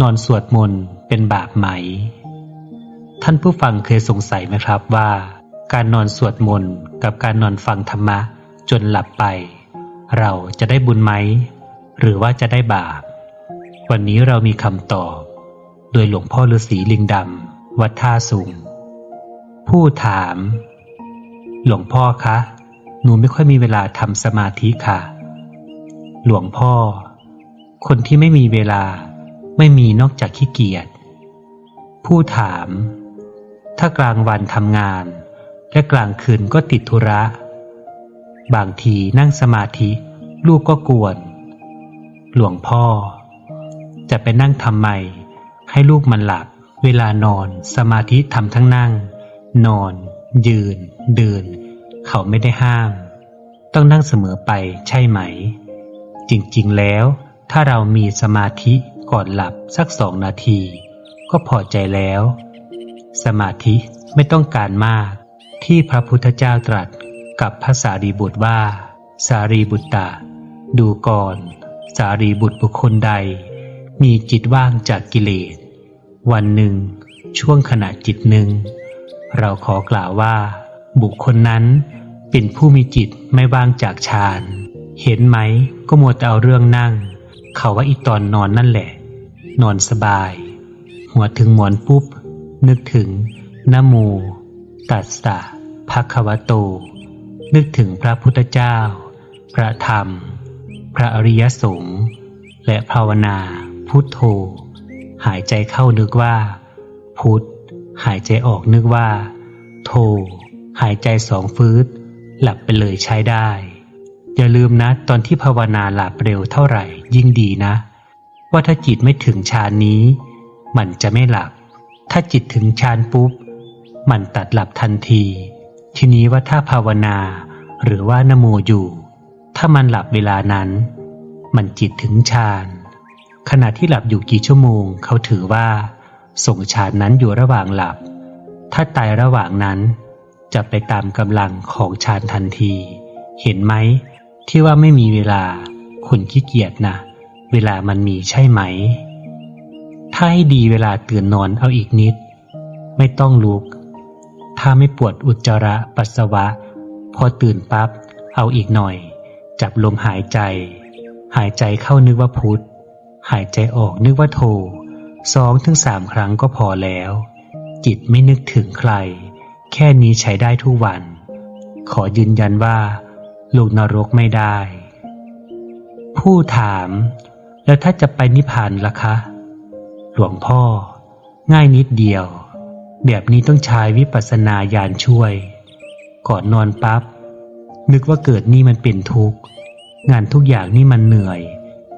นอนสวดมนต์เป็นบาปไหม ท่านผู้ฟังเคยสงสัยไหมครับว่า การนอนสวดมนต์กับการนอนฟังธรรมะจนหลับไป เราจะได้บุญไหม หรือว่าจะได้บาป วันนี้เรามีคำตอบ โดยหลวงพ่อฤาษีลิงดำวัดท่าสุง ผู้ถาม หลวงพ่อคะ หนูไม่ค่อยมีเวลาทำสมาธิค่ะ หลวงพ่อ คนที่ไม่มีเวลาไม่มีนอกจากขี้เกียจ ผู้ถาม ถ้ากลางวันทำงาน และกลางคืนก็ติดธุระ บางทีนั่งสมาธิลูกก็กวน หลวงพ่อ จะไปนั่งทำไม ให้ลูกมันหลับ เวลานอน สมาธิทำทั้งนั่ง นอน ยืน เดิน เขาไม่ได้ห้าม ต้องนั่งเสมอไปใช่ไหม จริงๆแล้ว ถ้าเรามีสมาธิก่อนหลับสักสองนาที ก็พอใจแล้ว สมาธิไม่ต้องการมาก ที่พระพุทธเจ้าตรัสกับพระสารีบุตรว่า สารีบุตรตะ ดูก่อน สารีบุตรบุคคลใด มีจิตว่างจากกิเลส วันหนึ่ง ช่วงขณะจิตหนึ่ง เราขอกล่าวว่า บุคคลนั้นเป็นผู้มีจิตไม่ว่างจากฌาน เห็นไหมก็มัวแต่เอาเรื่องนั่ง เขาว่าอีตอนนอนนั่นแหละ นอนสบาย หัวถึงหมอนปุ๊บ นึกถึงนโมตัสสะภะคะวะโต นึกถึงพระพุทธเจ้า พระธรรม พระอริยสงฆ์และภาวนา พุทโธ หายใจเข้านึกว่า พุทธหายใจออกนึกว่าโท หายใจสองฟืดหลับไปเลยใช้ได้ อย่าลืมนะตอนที่ภาวนาหลับเร็วเท่าไหร่ยิ่งดีนะ ว่าถ้าจิตไม่ถึงฌานนี้ มันจะไม่หลับ ถ้าจิตถึงฌานปุ๊บ มันตัดหลับทันที ทีนี้ว่าถ้าภาวนา หรือว่านโมอยู่ ถ้ามันหลับเวลานั้น มันจิตถึงฌานขณะที่หลับอยู่กี่ชั่วโมง เขาถือว่า ส่งฌานนั้นอยู่ระหว่างหลับ ถ้าตายระหว่างนั้น จะไปตามกำลังของฌานทันที เห็นไหม ที่ว่าไม่มีเวลา คุณขี้เกียจนะเวลามันมีใช่ไหม ถ้าให้ดีเวลาตื่นนอนเอาอีกนิด ไม่ต้องลุก ถ้าไม่ปวดอุจจาระปัสสาวะ พอตื่นปั๊บเอาอีกหน่อย จับลมหายใจ หายใจเข้านึกว่าพุทธหายใจออกนึกว่าโทสองถึงสามครั้งก็พอแล้ว จิตไม่นึกถึงใคร แค่นี้ใช้ได้ทุกวัน ขอยืนยันว่าลงนรกไม่ได้ ผู้ถาม แล้วถ้าจะไปนิพพานล่ะคะ หลวงพ่อ ง่ายนิดเดียว แบบนี้ต้องใช้วิปัสสนาญาณช่วย ก่อนนอนปับ๊บนึกว่าเกิดนี่มันเป็นทุกข์ งานทุกอย่างนี่มันเหนื่อย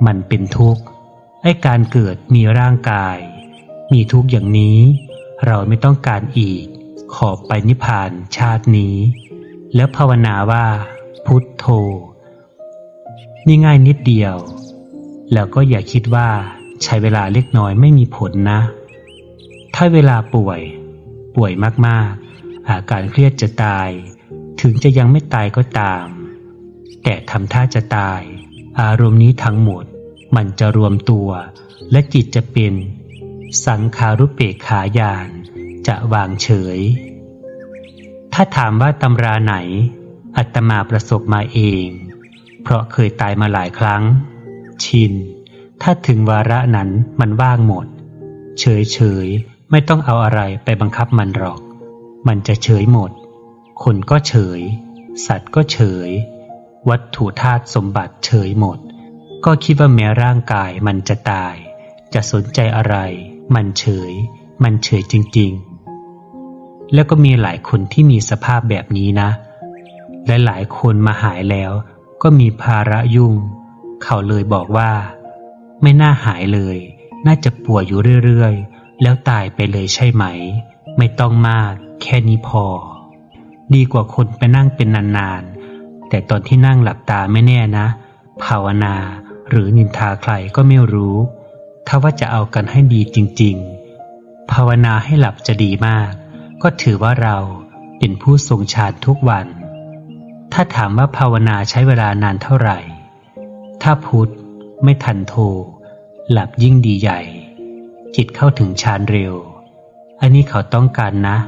มันเป็นทุกข์ไอ้การเกิดมีร่างกาย มีทุกข์อย่างนี้ เราไม่ต้องการอีก ขอไปนิพพานชาตินี้ แล้วภาวนาว่าพุทโธนี่ง่ายนิดเดียว แล้วก็อย่าคิดว่าใช้เวลาเล็กน้อยไม่มีผลนะ ถ้าเวลาป่วย ป่วยมากๆ อาการเครียดจะตาย ถึงจะยังไม่ตายก็ตาม แต่ทำท่าจะตาย อารมณ์นี้ทั้งหมด มันจะรวมตัว และจิตจะเป็น สังขารุปเปกขายาน จะวางเฉย ถ้าถามว่าตำราไหน อัตมาประสบมาเอง เพราะเคยตายมาหลายครั้ง ชิน ถ้าถึงวาระนั้นมันว่างหมด เฉยเฉยไม่ต้องเอาอะไรไปบังคับมันหรอก มันจะเฉยหมด คนก็เฉย สัตว์ก็เฉย วัตถุธาตุสมบัติเฉยหมด ก็คิดว่าแม้ร่างกายมันจะตาย จะสนใจอะไร มันเฉย มันเฉยจริง ๆ แล้วก็มีหลายคนที่มีสภาพแบบนี้นะ และหลายคนมาหายแล้วก็มีภาระยุ่ง เขาเลยบอกว่า ไม่น่าหายเลย น่าจะป่วยอยู่เรื่อยๆ แล้วตายไปเลยใช่ไหม ไม่ต้องมาก แค่นี้พอ ดีกว่าคนไปนั่งเป็นนานๆ แต่ตอนที่นั่งหลับตาไม่แน่นะ ภาวนาหรือนินทาใครก็ไม่รู้ ถ้าว่าจะเอากันให้ดีจริง ๆ ภาวนาให้หลับจะดีมาก ก็ถือว่าเราเป็นผู้ทรงฌานทุกวัน ถ้าถามว่าภาวนาใช้เวลานานเท่าไหร่ ถ้าพุทธไม่ทันโท หลับยิ่งดีใหญ่ จิตเข้าถึงฌานเร็ว อันนี้เขาต้องการนะ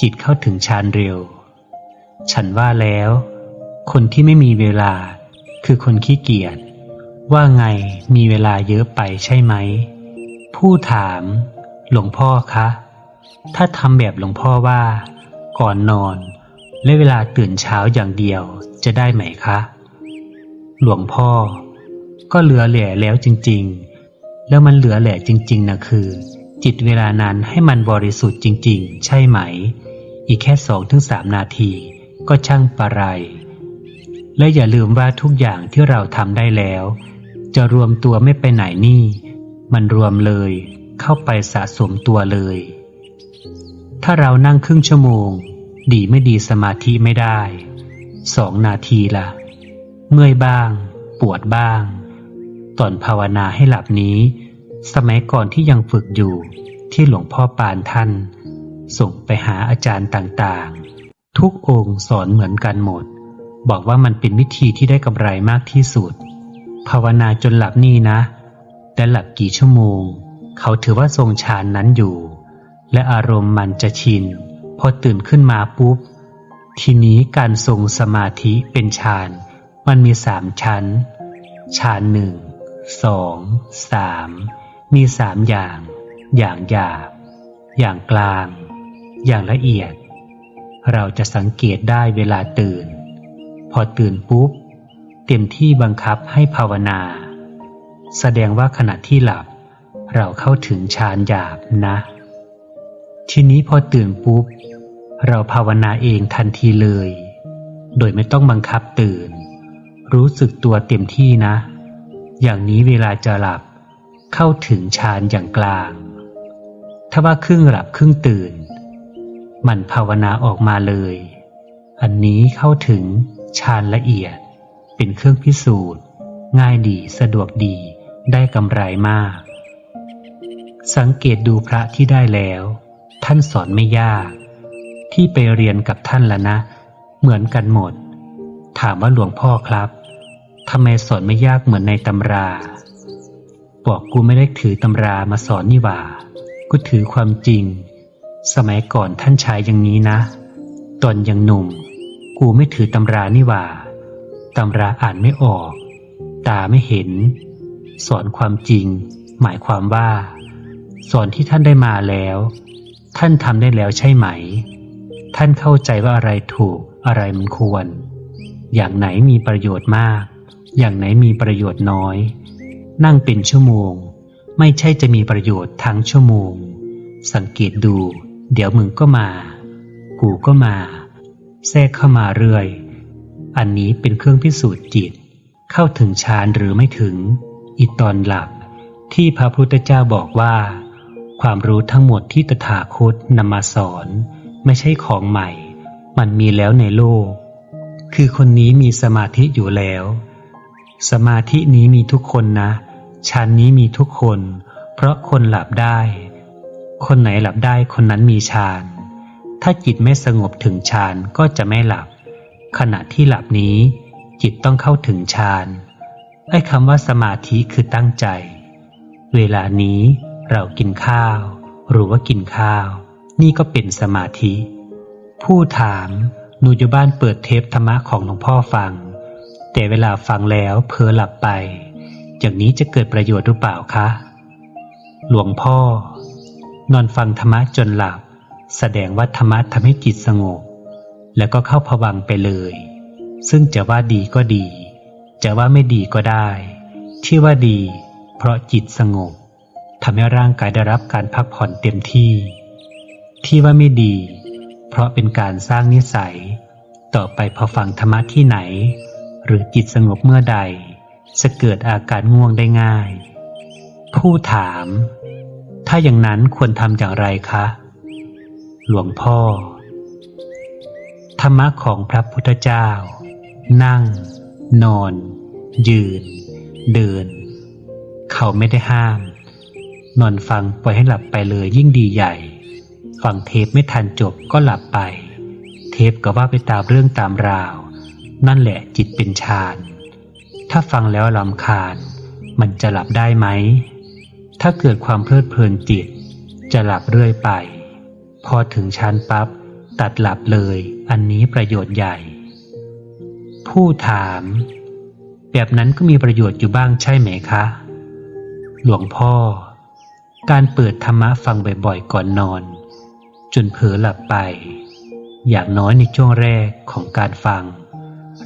จิตเข้าถึงฌานเร็ว ฉันว่าแล้ว คนที่ไม่มีเวลาคือคนขี้เกียจว่าไงมีเวลาเยอะไปใช่ไหม ผู้ถาม หลวงพ่อคะ ถ้าทำแบบหลวงพ่อว่า ก่อนนอน และเวลาตื่นเช้าอย่างเดียวจะได้ไหมคะ หลวงพ่อ ก็เหลือแหล่แล้วจริง ๆ แล้วมันเหลือแหล่จริง ๆนะคือ จิตเวลานั้นให้มันบริสุทธิ์จริง ๆ ใช่ไหม อีกแค่สองถึงสามนาทีก็ช่างปะไรและอย่าลืมว่าทุกอย่างที่เราทำได้แล้ว จะรวมตัวไม่ไปไหนนี่ มันรวมเลย เข้าไปสะสมตัวเลย ถ้าเรานั่งครึ่งชั่วโมง ดีไม่ดีสมาธิไม่ได้สองนาทีละเมื่อยบ้าง ปวดบ้าง ตอนภาวนาให้หลับนี้ สมัยก่อนที่ยังฝึกอยู่ที่หลวงพ่อปานท่าน ส่งไปหาอาจารย์ต่างๆ ทุกองค์สอนเหมือนกันหมด บอกว่ามันเป็นวิธีที่ได้กำไรมากที่สุด ภาวนาจนหลับนี่นะ แต่หลับกี่ชั่วโมง เขาถือว่าทรงฌานนั้นอยู่ และอารมณ์มันจะชิน พอตื่นขึ้นมาปุ๊บ ทีนี้การทรงสมาธิเป็นฌาน มันมีสามชั้น ฌานหนึ่ง สอง สาม มีสามอย่าง อย่างหยาบ อย่างกลาง อย่างละเอียด เราจะสังเกตได้เวลาตื่น พอตื่นปุ๊บ เต็มที่บังคับให้ภาวนา แสดงว่าขณะที่หลับ เราเข้าถึงฌานหยาบนะ ทีนี้พอตื่นปุ๊บ เราภาวนาเองทันทีเลย โดยไม่ต้องบังคับตื่น รู้สึกตัวเต็มที่นะ อย่างนี้เวลาจะหลับเข้าถึงฌานอย่างกลาง ถ้าว่าครึ่งหลับครึ่งตื่น มันภาวนาออกมาเลย อันนี้เข้าถึงฌานละเอียด เป็นเครื่องพิสูจน์ ง่ายดีสะดวกดีได้กำไรมาก สังเกตดูพระที่ได้แล้ว ท่านสอนไม่ยาก ที่ไปเรียนกับท่านละนะ เหมือนกันหมด ถามว่าหลวงพ่อครับทำไมสอนไม่ยากเหมือนในตำรา บอกกูไม่ได้ถือตำรามาสอนนี่หว่า กูถือความจริง สมัยก่อนท่านใช้อย่างนี้นะ ตอนยังหนุ่ม กูไม่ถือตำรานี่หว่า ตำราอ่านไม่ออก ตาไม่เห็น สอนความจริง หมายความว่า สอนที่ท่านได้มาแล้ว ท่านทำได้แล้วใช่ไหม ท่านเข้าใจว่าอะไรถูกอะไรมันควร อย่างไหนมีประโยชน์มาก อย่างไหนมีประโยชน์น้อย นั่งเป็นชั่วโมง ไม่ใช่จะมีประโยชน์ทั้งชั่วโมง สังเกตดู เดี๋ยวมึงก็มา กูก็มา แทรกเข้ามาเรื่อย อันนี้เป็นเครื่องพิสูจน์จิต เข้าถึงฌานหรือไม่ถึง อีตอนหลับที่พระพุทธเจ้าบอกว่า ความรู้ทั้งหมดที่ตถาคตนำมาสอน ไม่ใช่ของใหม่ มันมีแล้วในโลก คือคนนี้มีสมาธิอยู่แล้ว สมาธินี้มีทุกคนนะชั้นนี้มีทุกคน เพราะคนหลับได้ คนไหนหลับได้คนนั้นมีฌาน ถ้าจิตไม่สงบถึงฌานก็จะไม่หลับ ขณะที่หลับนี้ จิตต้องเข้าถึงฌานไอ้คำว่าสมาธิคือตั้งใจ เวลานี้ เรากินข้าวหรือว่ากินข้าว นี่ก็เป็นสมาธิ ผู้ถามหนูอยู่บ้านเปิดเทปธรรมะของหลวงพ่อฟัง แต่เวลาฟังแล้วเพลอหลับไปอย่างนี้จะเกิดประโยชน์หรือเปล่าคะ หลวงพ่อ นอนฟังธรรมะจนหลับ แสดงว่าธรรมะทำให้จิตสงบ แล้วก็เข้าผวังไปเลย ซึ่งจะว่าดีก็ดี จะว่าไม่ดีก็ได้ ที่ว่าดี เพราะจิตสงบ ทำให้ร่างกายได้รับการพักผ่อนเต็มที่ ที่ว่าไม่ดี เพราะเป็นการสร้างนิสัย ต่อไปพอฟังธรรมะที่ไหน หรือจิตสงบเมื่อใด จะเกิดอาการง่วงได้ง่าย ผู้ถาม ถ้าอย่างนั้นควรทำอย่างไรคะ หลวงพ่อ ธรรมะของพระพุทธเจ้า นั่ง นอน ยืน เดิน เขาไม่ได้ห้าม นอนฟังปล่อยให้หลับไปเลยยิ่งดีใหญ่ ฟังเทปไม่ทันจบก็หลับไป เทปก็ว่าไปตามเรื่องตามราว นั่นแหละจิตเป็นฌาน ถ้าฟังแล้วลำคาญ มันจะหลับได้ไหม ถ้าเกิดความเพลิดเพลินจิต จะหลับเรื่อยไป พอถึงฌานปั๊บตัดหลับเลย อันนี้ประโยชน์ใหญ่ ผู้ถาม แบบนั้นก็มีประโยชน์อยู่บ้างใช่ไหมคะ หลวงพ่อ การเปิดธรรมะฟังบ่อยๆ ก่อนนอน จนเผลอหลับไป อย่างน้อยในช่วงแรกของการฟัง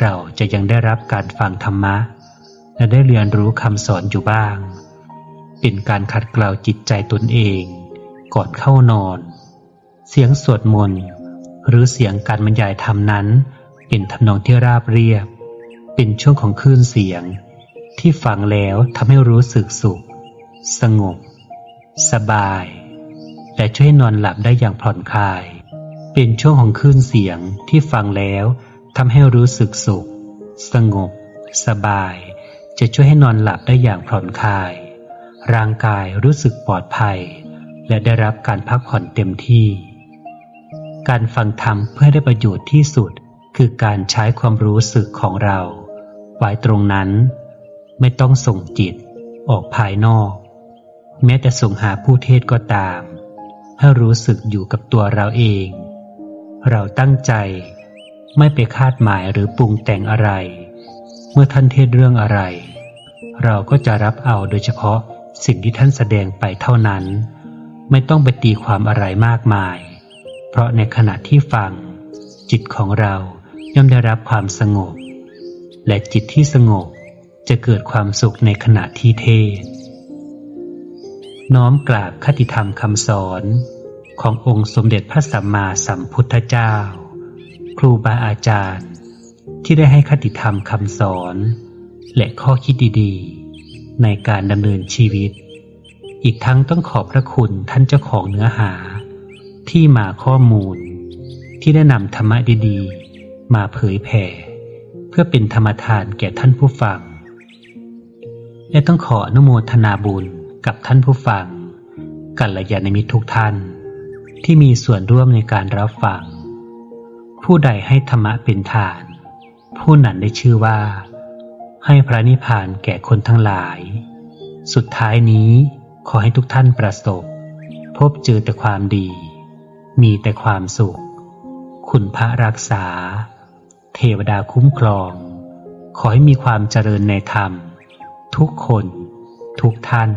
เราจะยังได้รับการฟังธรรมะ และได้เรียนรู้คำสอนอยู่บ้าง เป็นการขัดเกลาจิตใจตนเอง ก่อนเข้านอน เสียงสวดมนต์หรือเสียงการบรรยายธรรมนั้น เป็นทำนองที่ราบเรียบ เป็นช่วงของคลื่นเสียง ที่ฟังแล้วทำให้รู้สึกสุข สงบ สบาย และช่วยนอนหลับได้อย่างผ่อนคลาย เป็นช่วงของคลื่นเสียงที่ฟังแล้วทำให้รู้สึกสุข สงบ สบาย จะช่วยให้นอนหลับได้อย่างผ่อนคลาย ร่างกายรู้สึกปลอดภัย และได้รับการพักผ่อนเต็มที่ การฟังธรรมเพื่อได้ประโยชน์ที่สุด คือการใช้ความรู้สึกของเรา ไว้ตรงนั้น ไม่ต้องส่งจิต ออกภายนอก แม้แต่ส่งหาผู้เทศก็ตามให้รู้สึกอยู่กับตัวเราเอง เราตั้งใจไม่ไปคาดหมายหรือปรุงแต่งอะไร เมื่อท่านเทศเรื่องอะไร เราก็จะรับเอาโดยเฉพาะสิ่งที่ท่านแสดงไปเท่านั้น ไม่ต้องไปตีความอะไรมากมาย เพราะในขณะที่ฟัง จิตของเราย่อมได้รับความสงบ และจิตที่สงบจะเกิดความสุขในขณะที่เทศ น้อมกราบคติธรรมคำสอนขององค์สมเด็จพระสัมมาสัมพุทธเจ้า ครูบาอาจารย์ ที่ได้ให้คติธรรมคำสอน และข้อคิดดีๆ ในการดำเนินชีวิต อีกทั้งต้องขอบพระคุณท่านเจ้าของเนื้อหา ที่มาข้อมูล ที่ได้นำธรรมะดีๆ มาเผยแผ่ เพื่อเป็นธรรมทานแก่ท่านผู้ฟัง และต้องขออนุโมทนาบุญ กับท่านผู้ฟัง กัลยาณมิตรทุกท่าน ที่มีส่วนร่วมในการรับฟัง ผู้ใดให้ธรรมะเป็นทาน ผู้นั้นได้ชื่อว่า ให้พระนิพพานแก่คนทั้งหลาย สุดท้ายนี้ขอให้ทุกท่านประสบ พบเจอแต่ความดี มีแต่ความสุข คุณพระรักษา เทวดาคุ้มครอง ขอให้มีความเจริญในธรรม ทุกคน ทุกท่าน